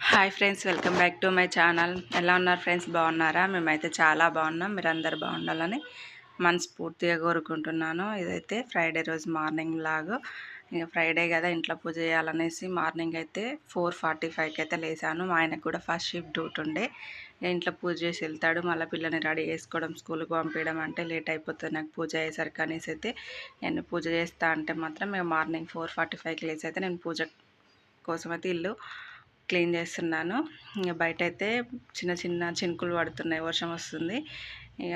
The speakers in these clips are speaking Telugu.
Hi friends welcome back to my channel ఎలా ఉన్నారు ఫ్రెండ్స్ బాగున్నారా? మేమైతే చాలా బాగున్నాం. మీరందరూ బాగుండాలని మనస్ఫూర్తిగా కోరుకుంటున్నాను. ఇదైతే ఫ్రైడే రోజు మార్నింగ్ లాగా. ఇక ఫ్రైడే కదా ఇంట్లో పూజ చేయాలనేసి మార్నింగ్ అయితే ఫోర్ ఫార్టీ ఫైవ్కి అయితే లేసాను మా ఆయనకు కూడా ఫస్ట్ షిఫ్ట్ డ్యూట్ ఉండే. ఇంట్లో పూజ చేసి వెళ్తాడు. మళ్ళీ పిల్లని రెడీ చేసుకోవడం స్కూల్కి పంపించడం అంటే లేట్ అయిపోతుంది. నాకు పూజ అయ్యేసరికి అనేసి అయితే నేను పూజ చేస్తా అంటే మాత్రం మేము మార్నింగ్ ఫోర్ ఫార్టీ ఫైవ్కి లేచి అయితే నేను పూజ కోసం అయితే ఇల్లు క్లీన్ చేస్తున్నాను. ఇక బయట అయితే చిన్న చిన్న చినుకులు పడుతున్నాయి. వర్షం వస్తుంది. ఇక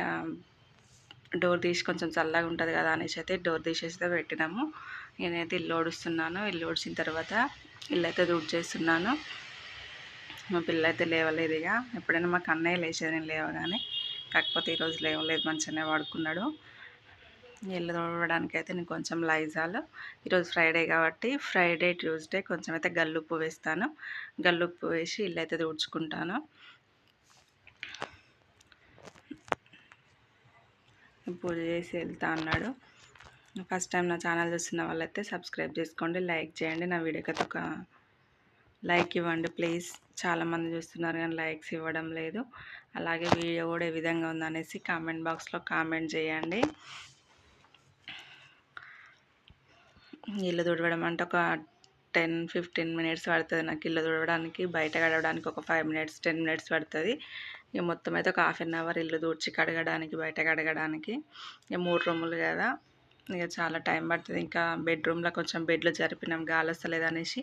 డోర్ తీసి కొంచెం చల్లగా ఉంటుంది కదా అనేసి అయితే డోర్ తీసేస్తే పెట్టినాము. నేనైతే ఇల్లు ఓడుస్తున్నాను. ఇల్లు ఓడిచిన తర్వాత ఇల్లు అయితే దూడ్ చేస్తున్నాను మా పిల్ల అయితే లేవలేదు ఇక ఎప్పుడైనా మాకు అన్నయ్య లేచేది. నేను లేవగానే. కాకపోతే ఈరోజు లేవలేదు. మంచిగానే పడుకున్నాడు. ఇల్లు తోడడానికి అయితే నేను కొంచెం లైజాలు. ఈరోజు ఫ్రైడే కాబట్టి ఫ్రైడే ట్యూస్డే కొంచెం అయితే గల్లుప్పు వేస్తాను. గల్లుప్పు వేసి ఇల్లు అయితే తుడుచుకుంటాను. పూజ చేసి వెళ్తా అన్నాడు. ఫస్ట్ టైం నా ఛానల్ చూస్తున్న వాళ్ళైతే సబ్స్క్రైబ్ చేసుకోండి లైక్ చేయండి. నా వీడియోకి ఒక లైక్ ఇవ్వండి ప్లీజ్. చాలామంది చూస్తున్నారు కానీ లైక్స్ ఇవ్వడం లేదు. అలాగే వీడియో కూడా ఏ విధంగా ఉందనేసి కామెంట్ బాక్స్లో కామెంట్ చేయండి. ఇల్లు తుడవడం అంటే ఒక టెన్ ఫిఫ్టీన్ మినిట్స్ పడుతుంది నాకు ఇల్లు తుడవడానికి. బయట కడగడానికి ఒక ఫైవ్ మినిట్స్ టెన్ మినిట్స్ పడుతుంది. ఇక మొత్తం అయితే ఒక హాఫ్ అన్ అవర్ ఇల్లు తుడిచి కడగడానికి బయట కడగడానికి. ఇక మూడు రూములు కదా. ఇక చాలా టైం పడుతుంది. ఇంకా బెడ్రూమ్లో కొంచెం బెడ్లు జరిపినాం. గాలి వస్తలేదు అనేసి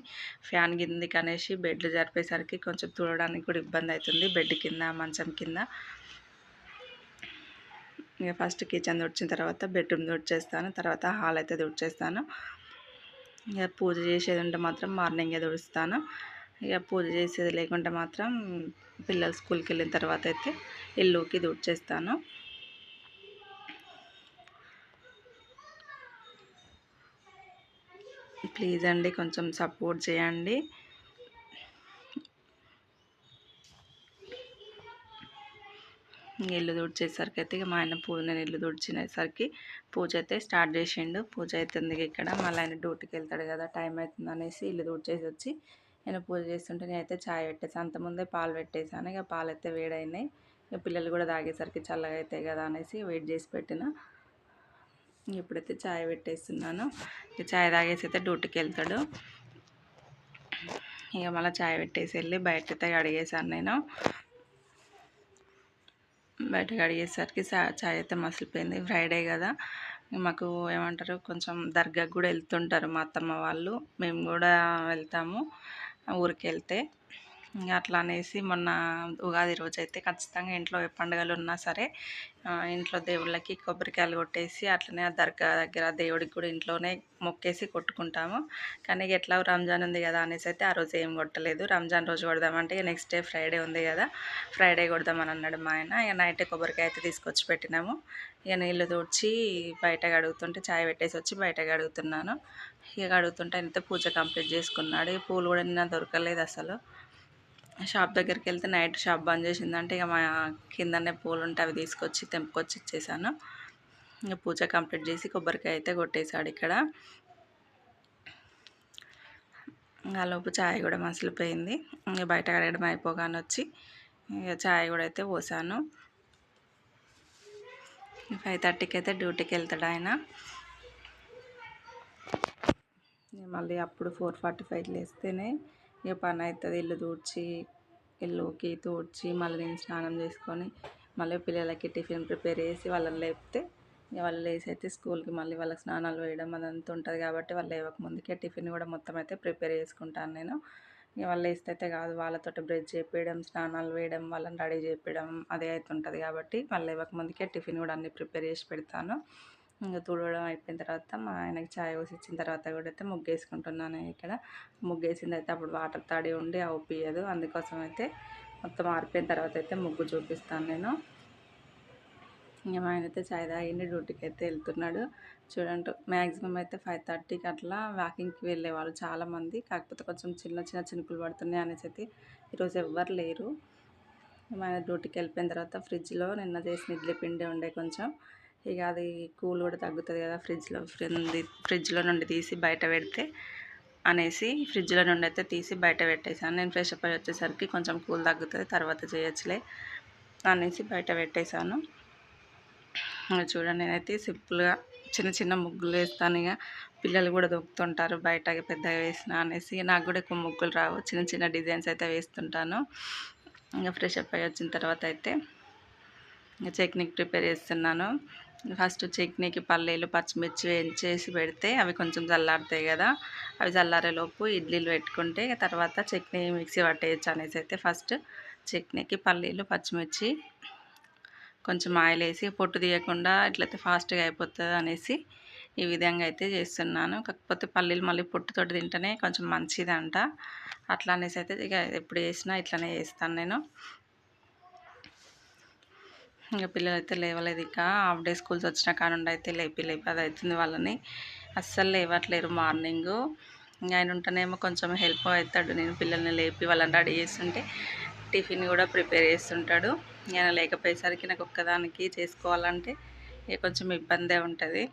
ఫ్యాన్ కిందకి అనేసి బెడ్లు జరిపేసరికి కొంచెం తుడవడానికి కూడా ఇబ్బంది అవుతుంది. బెడ్ కింద మంచం కింద. ఇక ఫస్ట్ కిచెన్ తుడిచిన తర్వాత బెడ్రూమ్ తుడిచేస్తాను. తర్వాత హాల్ అయితే తుడిచేస్తాను. ఇక పూజ చేసేది ఉంటే మాత్రం మార్నింగే తుడుస్తాను. ఇక పూజ చేసేది లేకుంటే మాత్రం పిల్లలు స్కూల్కి వెళ్ళిన తర్వాత అయితే ఇల్లుకి తుడిచేస్తాను. ప్లీజ్ అండి కొంచెం సపోర్ట్ చేయండి. ఇల్లు తుడిచేసరికి అయితే ఇక మా ఆయన పూజ నేను ఇల్లు తుడిచినేసరికి పూజ అయితే స్టార్ట్ చేసిండు. పూజ అవుతుంది ఇక్కడ. మళ్ళీ ఆయన డ్యూటీకి వెళ్తాడు కదా టైం అవుతుంది అనేసి ఇల్లు తుడిచేసి వచ్చి నేను పూజ చేస్తుంటే నేనైతే చాయ్ పెట్టేసాను అంతకుముందే పాలు పెట్టేసాను. ఇక పాలు అయితే వేడైనాయి. ఇక పిల్లలు కూడా తాగేసరికి చల్లగా అవుతాయి కదా అనేసి వెయిట్ చేసి పెట్టిన. ఇప్పుడైతే చాయ్ పెట్టేస్తున్నాను. ఇక చాయ్ తాగేసి అయితే డ్యూటీకి వెళ్తాడు. ఇక మళ్ళీ చాయ్ పెట్టేసి వెళ్ళి బయట అయితే అడిగేసాను నేను. బయట అడిగేసరికి చాయ్ అయితే మసిలిపోయింది. ఫ్రైడే కదా. మాకు ఏమంటారు కొంచెం దర్గాకు కూడా వెళ్తుంటారు మా అత్తమ్మ వాళ్ళు. మేము కూడా వెళ్తాము ఊరికి వెళ్తే ఇంకా అట్లా అనేసి మొన్న ఉగాది రోజు అయితే ఖచ్చితంగా ఇంట్లో ఏ పండుగలు ఉన్నా సరే ఇంట్లో దేవుళ్ళకి కొబ్బరికాయలు కొట్టేసి అట్లనే ఆ దర్గా దగ్గర దేవుడికి కూడా ఇంట్లోనే మొక్కేసి కొట్టుకుంటాము. కానీ ఎట్లా రంజాన్ ఉంది కదా అనేసి అయితే ఆ రోజు ఏం కొట్టలేదు. రంజాన్ రోజు కొడదామంటే ఇక నెక్స్ట్ డే ఫ్రైడే ఉంది కదా ఫ్రైడే కొడదామని అన్నాడు మా ఆయన. ఇక నైట్ కొబ్బరికాయ అయితే తీసుకొచ్చి పెట్టినాము. ఇక నీళ్ళు తుడిచి బయట కడుగుతుంటే చాయ్ పెట్టేసి వచ్చి బయట కడుగుతున్నాను. ఇక కడుగుతుంటే అయితే పూజ కంప్లీట్ చేసుకున్నాడు. ఈ పూలు కూడా నిన్న దొరకలేదు అసలు. షాప్ దగ్గరికి వెళ్తే నైట్ షాప్ బంద్ చేసిందంటే ఇక మా కిందనే పూలు ఉంటే అవి తీసుకొచ్చి తెంపుకొచ్చి ఇచ్చేసాను. ఇక పూజ కంప్లీట్ చేసి కొబ్బరికాయ అయితే కొట్టేశాడు ఇక్కడ. ఇంకా లోపు ఛాయ్ కూడా మసిలిపోయింది. ఇక బయట కడగడం అయిపోగానే వచ్చి ఇక ఛాయ్ కూడా అయితే పోసాను. ఫైవ్ థర్టీకి అయితే డ్యూటీకి వెళ్తాడు ఆయన. మళ్ళీ అప్పుడు ఫోర్ ఫార్టీ ఫైవ్ లేస్తేనే ఇక పని అవుతుంది. ఇల్లు తూడ్చి ఇల్లుకి తూడ్చి మళ్ళీ నేను స్నానం చేసుకొని మళ్ళీ పిల్లలకి టిఫిన్ ప్రిపేర్ చేసి వాళ్ళని లేపితే ఇక వాళ్ళు లేచి అయితే స్కూల్కి మళ్ళీ వాళ్ళకి స్నానాలు వేయడం అదంతా ఉంటుంది కాబట్టి వాళ్ళు లేవక ముందుకే టిఫిన్ కూడా మొత్తం అయితే ప్రిపేర్ చేసుకుంటాను నేను. ఇక వాళ్ళు వేస్తే అయితే కాదు వాళ్ళతో బ్రష్ చేపించడం స్నానాలు వేయడం వాళ్ళని రెడీ చేపించడం అదే అయితే ఉంటుంది కాబట్టి వాళ్ళు లేవక ముందుకే టిఫిన్ కూడా అన్నీ ప్రిపేర్ చేసి పెడతాను. ఇంకా తుడవడం అయిపోయిన తర్వాత మా ఆయనకి ఛాయ్ పోసి ఇచ్చిన తర్వాత కూడా అయితే ముగ్గు వేసుకుంటున్నాను ఇక్కడ. ముగ్గు వేసింది అయితే అప్పుడు వాటర్ తాడి ఉండి అవుపియదు అందుకోసం అయితే మొత్తం ఆరిపోయిన తర్వాత అయితే ముగ్గు చూపిస్తాను నేను. ఇంకా మా ఆయన అయితే చాయ్ తాగిండి డ్యూటీకి అయితే వెళ్తున్నాడు. చూడండి మ్యాక్సిమం అయితే ఫైవ్ థర్టీకి అట్లా వాకింగ్కి వెళ్ళేవాళ్ళు చాలామంది. కాకపోతే కొంచెం చిన్న చిన్న చినుకులు పడుతున్నాయి అనేసి అయితే ఈరోజు ఎవ్వరు లేరు. మా ఆయన డ్యూటీకి వెళ్ళిపోయిన తర్వాత ఫ్రిడ్జ్లో నిన్న చేసిన ఇడ్లీ పిండి ఉండే కొంచెం ఇక అది కూల్ కూడా తగ్గుతుంది కదా ఫ్రిడ్జ్లో. ఫ్రిడ్జ్ ఫ్రిడ్జ్లో నుండి తీసి బయట పెడితే అనేసి ఫ్రిడ్జ్లో నుండి అయితే తీసి బయట పెట్టేశాను నేను ఫ్రెష్ అప్ అయ్యి వచ్చేసరికి కొంచెం కూల్ తగ్గుతుంది తర్వాత చేయొచ్చులే అనేసి బయట పెట్టేశాను చూడండి నేనైతే సింపుల్గా చిన్న చిన్న ముగ్గులు వేస్తాను ఇక. పిల్లలు కూడా దొక్కుతుంటారు బయట పెద్దగా వేసిన అనేసి. నాకు కూడా ఎక్కువ ముగ్గులు రావు చిన్న చిన్న డిజైన్స్ అయితే వేస్తుంటాను. ఇంకా ఫ్రెష్ అప్ అయ్యి వచ్చిన తర్వాత అయితే ఇంకా చట్నీకి ప్రిపేర్ చేస్తున్నాను. ఫస్ట్ చట్నీకి పల్లీలు పచ్చిమిర్చి వేయించేసి పెడితే అవి కొంచెం చల్లారుతాయి కదా. అవి చల్లారేలోపు ఇడ్లీలు పెట్టుకుంటే తర్వాత చట్నీ మిక్సీ పట్టేయచ్చు అనేసి అయితే ఫస్ట్ చట్నీకి పల్లీలు పచ్చిమిర్చి కొంచెం ఆయిల్ వేసి పొట్టు తీయకుండా ఇట్లయితే ఫాస్ట్గా అయిపోతుంది అనేసి ఈ విధంగా అయితే చేస్తున్నాను. కాకపోతే పల్లీలు మళ్ళీ పొట్టుతోటి తింటేనే కొంచెం మంచిదంట. అట్లా అనేసి అయితే ఇక ఎప్పుడు చేసినా ఇట్లనే చేస్తాను నేను. ఇంకా పిల్లలు అయితే లేవలేదు ఇక. హాఫ్ డే స్కూల్స్ వచ్చిన కానుండి అయితే లేపి లేపి అది అవుతుంది వాళ్ళని. అస్సలు లేవట్లేరు మార్నింగ్. ఆయన ఉంటేనేమో కొంచెం హెల్ప్ అవుతాడు. నేను పిల్లల్ని లేపి వాళ్ళని రెడీ చేస్తుంటే టిఫిన్ కూడా ప్రిపేర్ చేస్తుంటాడు. ఆయన లేకపోయేసరికి నాకు ఒక్కదానికి చేసుకోవాలంటే ఇక కొంచెం ఇబ్బందే ఉంటుంది.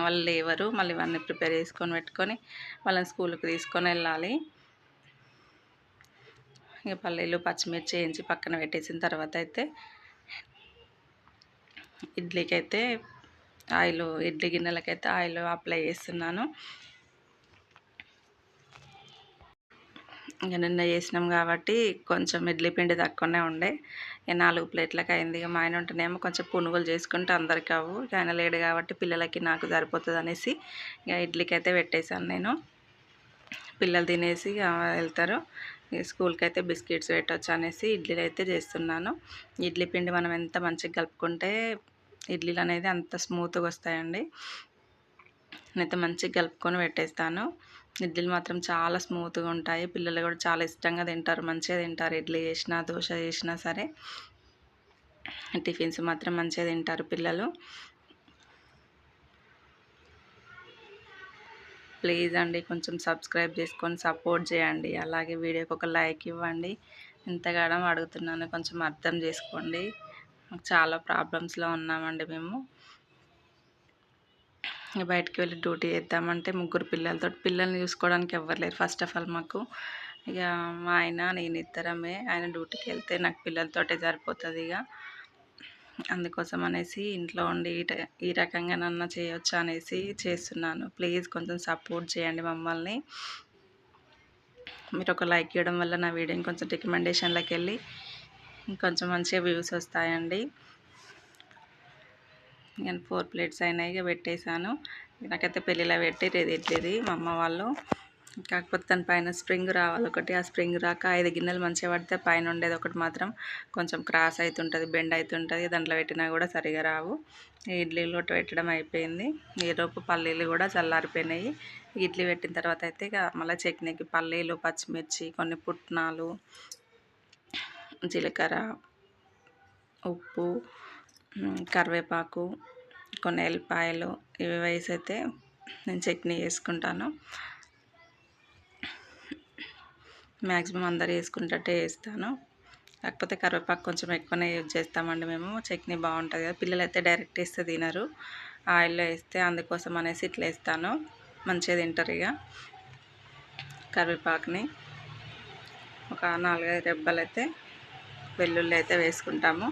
వాళ్ళు లేవరు. మళ్ళీ ఇవన్నీ ప్రిపేర్ చేసుకొని పెట్టుకొని వాళ్ళని స్కూల్కి తీసుకొని వెళ్ళాలి. ఇక పల్లీలు పచ్చిమిర్చి వేయించి పక్కన పెట్టేసిన తర్వాత అయితే ఇడ్లీకి అయితే ఆయిల్ ఇడ్లీ గిన్నెలకైతే ఆయిల్ అప్లై చేస్తున్నాను. ఇంకా నిన్న చేసినాం కాబట్టి కొంచెం ఇడ్లీ పిండి తక్కువనే ఉండే. ఇక నాలుగు ప్లేట్లకు అయింది. ఇక మా ఆయన ఉంటేనేమో కొంచెం పునుగులు చేసుకుంటే అందరికి అవు ఆయన లేడు కాబట్టి పిల్లలకి నాకు సరిపోతుంది అనేసి ఇక ఇడ్లీకి అయితే పెట్టేశాను నేను. పిల్లలు తినేసి ఇక వెళ్తారు. స్కూల్కి అయితే బిస్కెట్స్ పెట్టవచ్చు అనేసి ఇడ్లీలు అయితే చేస్తున్నాను. ఇడ్లీ పిండి మనం ఎంత మంచిగా కలుపుకుంటే ఇడ్లీలు అనేది అంత స్మూత్గా వస్తాయండి. నేనైతే మంచిగా కలుపుకొని పెట్టేస్తాను. ఇడ్లీలు మాత్రం చాలా స్మూత్గా ఉంటాయి. పిల్లలు కూడా చాలా ఇష్టంగా తింటారు. మంచిగా తింటారు. ఇడ్లీ చేసినా దోశ చేసినా సరే. టిఫిన్స్ మాత్రం మంచిగా తింటారు పిల్లలు. ప్లీజ్ అండి కొంచెం సబ్స్క్రైబ్ చేసుకొని సపోర్ట్ చేయండి. అలాగే వీడియోకి ఒక లైక్ ఇవ్వండి. ఎంతగానో అడుగుతున్నాను. కొంచెం అర్థం చేసుకోండి. చాలా ప్రాబ్లమ్స్లో ఉన్నామండి మేము. బయటికి వెళ్ళి డ్యూటీ చేద్దామంటే ముగ్గురు పిల్లలతో పిల్లల్ని చూసుకోవడానికి ఎవ్వరు లేరు ఫస్ట్ ఆఫ్ ఆల్ మాకు. ఇక మా ఆయన నేను ఇద్దరమే. ఆయన డ్యూటీకి వెళ్తే నాకు పిల్లలతోటే సరిపోతుంది ఇక. అందుకోసం అనేసి ఇంట్లో ఉండి ఈ రకంగా నన్ను చేయొచ్చు అనేసి చేస్తున్నాను. ప్లీజ్ కొంచెం సపోర్ట్ చేయండి మమ్మల్ని. మీరు ఒక లైక్ ఇవ్వడం వల్ల నా వీడియోని కొంచెం రికమెండేషన్లోకి వెళ్ళి ఇంకొంచెం మంచిగా వ్యూస్ వస్తాయండి. నేను ఫోర్ ప్లేట్స్ అయినాయి ఇక పెట్టేశాను. నాకైతే పెళ్ళిలో పెట్టి రెడీ మా అమ్మ వాళ్ళు. కాకపోతే దాని పైన స్ప్రింగ్ రావాలి ఒకటి ఆ స్ప్రింగ్ రాక ఐదు గిన్నెలు మంచిగా పడితే పైన ఉండేది ఒకటి మాత్రం కొంచెం క్రాస్ అవుతుంటుంది బెండ్ అవుతుంటుంది దాంట్లో పెట్టినా కూడా సరిగా రావు. ఇడ్లీలు పెట్టడం అయిపోయింది. ఈరోపు పల్లీలు కూడా చల్లారిపోయినాయి. ఇడ్లీ పెట్టిన తర్వాత అయితే ఇక మళ్ళీ చట్నీకి పల్లీలు పచ్చిమిర్చి కొన్ని పుట్నాలు జీలకర్ర ఉప్పు కరివేపాకు కొన్ని ఎల్లిపాయలు ఇవి వేసి అయితే నేను చట్నీ వేసుకుంటాను మ్యాక్సిమం అందరు వేసుకుంటే వేస్తాను లేకపోతే కరివేపాకు కొంచెం ఎక్కువనే యూజ్ చేస్తామండి మేము. చట్నీ బాగుంటుంది కదా పిల్లలు అయితే డైరెక్ట్ వేస్తే తినరు. ఆయిల్లో వేస్తే అందుకోసం అనేసి ఇట్లా వేస్తాను. మంచిగా తింటారు ఇక కరివేపాకుని. ఒక నాలుగైదు రెబ్బలు అయితే వెల్లుల్లి అయితే వేసుకుంటాము.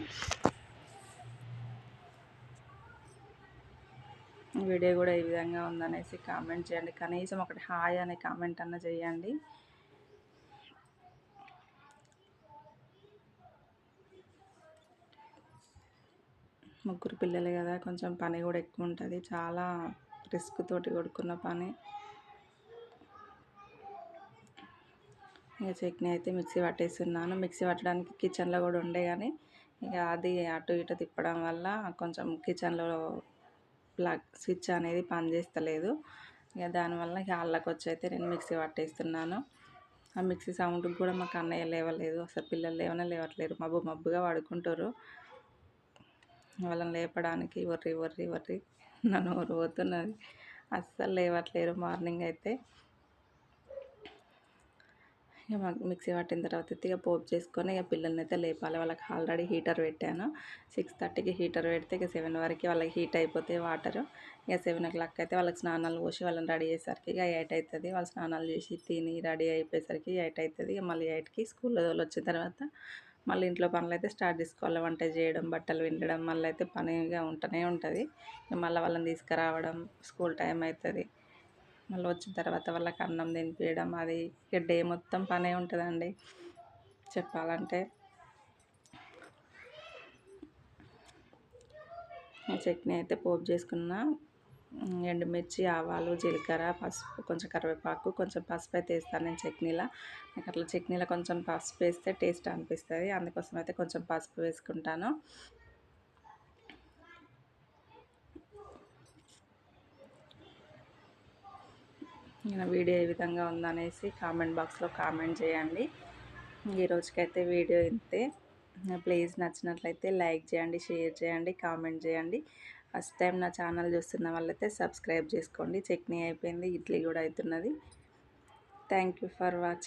వీడియో కూడా ఈ విధంగా ఉందనేసి కామెంట్ చేయండి. కనీసం ఒకటి హాయ్ అనే కామెంట్ అన్న చేయండి. ముగ్గురు పిల్లలు కదా కొంచెం పని కూడా ఎక్కువ ఉంటుంది. చాలా రిస్క్ తోటి కొడుకున్న పని. ఇక చట్నీ అయితే మిక్సీ పట్టేస్తున్నాను. మిక్సీ పట్టడానికి కిచెన్లో కూడా ఉండే కానీ ఇక అది అటు ఇటు తిప్పడం వల్ల కొంచెం కిచెన్లో ప్లగ్ స్విచ్ అనేది పనిచేస్తలేదు ఇక దానివల్ల ఇక అల్లకి వచ్చి అయితే నేను మిక్సీ పట్టేస్తున్నాను. ఆ మిక్సీ సౌండ్కి కూడా మాకు అన్నయ్య లేవలేదు. అసలు పిల్లలు లేవనే లేవట్లేరు మబ్బు మబ్బుగా పడుకుంటారు. వాళ్ళని లేపడానికి వర్రి వర్రి వర్రి నన్ను పోతున్నది. అస్సలు లేవట్లేరు మార్నింగ్ అయితే. ఇక మాకు మిక్సీ పట్టిన తర్వాత ఇక పోపు చేసుకొని ఇక పిల్లల్ని అయితే లేపాలి. వాళ్ళకి ఆల్రెడీ హీటర్ పెట్టాను. సిక్స్ థర్టీకి హీటర్ పెడితే ఇక సెవెన్ వరకు వాళ్ళకి హీట్ అయిపోతాయి వాటర్. ఇక సెవెన్ ఓ క్లాక్ అయితే వాళ్ళకి స్నానాలు పోసి వాళ్ళని రెడీ చేసేసరికి ఇక ఎయిట్ అవుతుంది వాళ్ళు స్నానాలు చేసి తిని రెడీ అయిపోయేసరికి ఎయిట్ అవుతుంది ఇక మళ్ళీ ఎయిట్కి స్కూల్లో వచ్చిన తర్వాత మళ్ళీ ఇంట్లో పనులు అయితే స్టార్ట్ చేసుకోవాలి. వంట చేయడం బట్టలు విండడం మళ్ళీ అయితే పనిగా ఉంటూనే ఉంటుంది. మళ్ళీ వాళ్ళని తీసుకురావడం స్కూల్ టైం అవుతుంది మళ్ళీ వచ్చిన తర్వాత వాళ్ళకి అన్నం తినిపించడం అది ఇక డే మొత్తం పనే ఉంటుందండి. చెప్పాలంటే. చట్నీ అయితే పోపు చేసుకున్న. ఎండుమిర్చి ఆవాలు జీలకర్ర పసుపు కొంచెం కరివేపాకు కొంచెం పసుపు అయితే వేస్తాను నేను చట్నీలో. నాకు అట్లా చట్నీలో కొంచెం పసుపు వేస్తే టేస్ట్ అనిపిస్తుంది. అందుకోసం అయితే కొంచెం పసుపు వేసుకుంటాను. నేను వీడియో ఏ విధంగా ఉందనేసి కామెంట్ బాక్స్లో కామెంట్ చేయండి. ఈ రోజుకైతే వీడియో ఇంతే. ప్లీజ్ నచ్చినట్లయితే లైక్ చేయండి షేర్ చేయండి కామెంట్ చేయండి. ఫస్ట్ టైం నా ఛానల్ చూస్తున్న వాళ్ళైతే సబ్స్క్రైబ్ చేసుకోండి. చట్నీ అయిపోయింది ఇడ్లీ కూడా అవుతున్నది థ్యాంక్ యూ ఫర్ వాచింగ్.